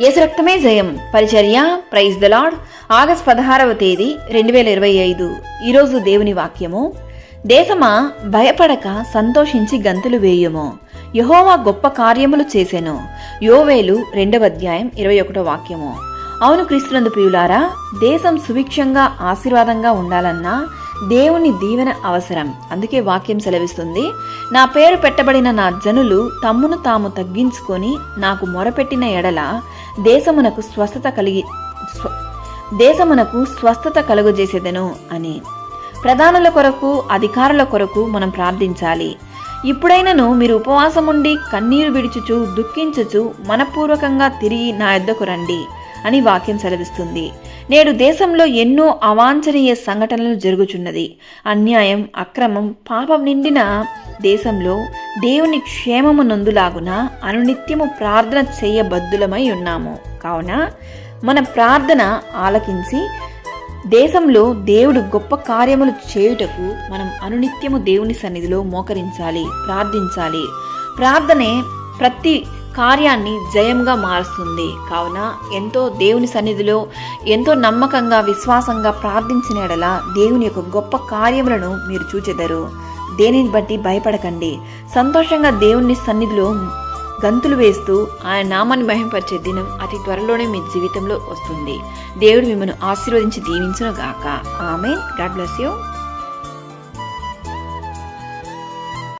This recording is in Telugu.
ఏసు రక్తమే జయం. పరిచర్య ప్రైజ్ ద లాడ్ ఆగస్ట్ పదహారవ తేదీ రెండు వేల ఇరవై ఐదు. ఈరోజు దేవుని వాక్యము. దేశమా భయపడక సంతోషించి గంతులు వేయుము. యహోవా గొప్ప కార్యములు చేసెను. యోవేలు రెండవ అధ్యాయం ఇరవై ఒకటో వాక్యము. అవును క్రీస్తునందు ప్రియులారా దేశం సుభిక్షంగా ఆశీర్వాదంగా ఉండాలన్నా దేవుని దీవెన అవసరం. అందుకే వాక్యం సెలవిస్తుంది నా పేరు పెట్టబడిన నా జనులు తమ్మును తాము తగ్గించుకొని నాకు మొరపెట్టిన ఎడల దేశమునకు స్వస్థత కలిగి దేశమునకు స్వస్థత కలుగజేసేదను అని. ప్రధానుల కొరకు అధికారుల కొరకు మనం ప్రార్థించాలి. ఇప్పుడైనను మీరు ఉపవాసం ఉండి కన్నీరు విడిచుచు దుఃఖించుచు మనపూర్వకంగా తిరిగి నా యొద్దకు రండి అని వాక్యం సెలవిస్తుంది. నేడు దేశంలో ఎన్నో అవాంఛనీయ సంఘటనలు జరుగుచున్నది. అన్యాయం అక్రమం పాపం నిండిన దేశంలో దేవుని క్షేమము నందులాగున అనునిత్యము ప్రార్థన చేయబద్దులమై ఉన్నాము. కావున మన ప్రార్థన ఆలకించి దేశంలో దేవుడు గొప్ప కార్యములు చేయుటకు మనం అనునిత్యము దేవుని సన్నిధిలో మోకరించాలి ప్రార్థించాలి. ప్రార్థనే ప్రతి కార్యాన్ని జయంగా మారుస్తుంది. కావున ఎంతో దేవుని సన్నిధిలో ఎంతో నమ్మకంగా విశ్వాసంగా ప్రార్థించిన ఎడల దేవుని యొక్క గొప్ప కార్యములను మీరు చూచెదరు. దేనిని బట్టి భయపడకండి. సంతోషంగా దేవుని సన్నిధిలో గంతులు వేస్తూ ఆయన నామాన్ని మహింపరిచే దినం అతి త్వరలోనే మీ జీవితంలో వస్తుంది. దేవుడు మిమ్మల్ని ఆశీర్వదించి దీవించును గాక ఆమె గాడ్ బ్లెస్ యూ.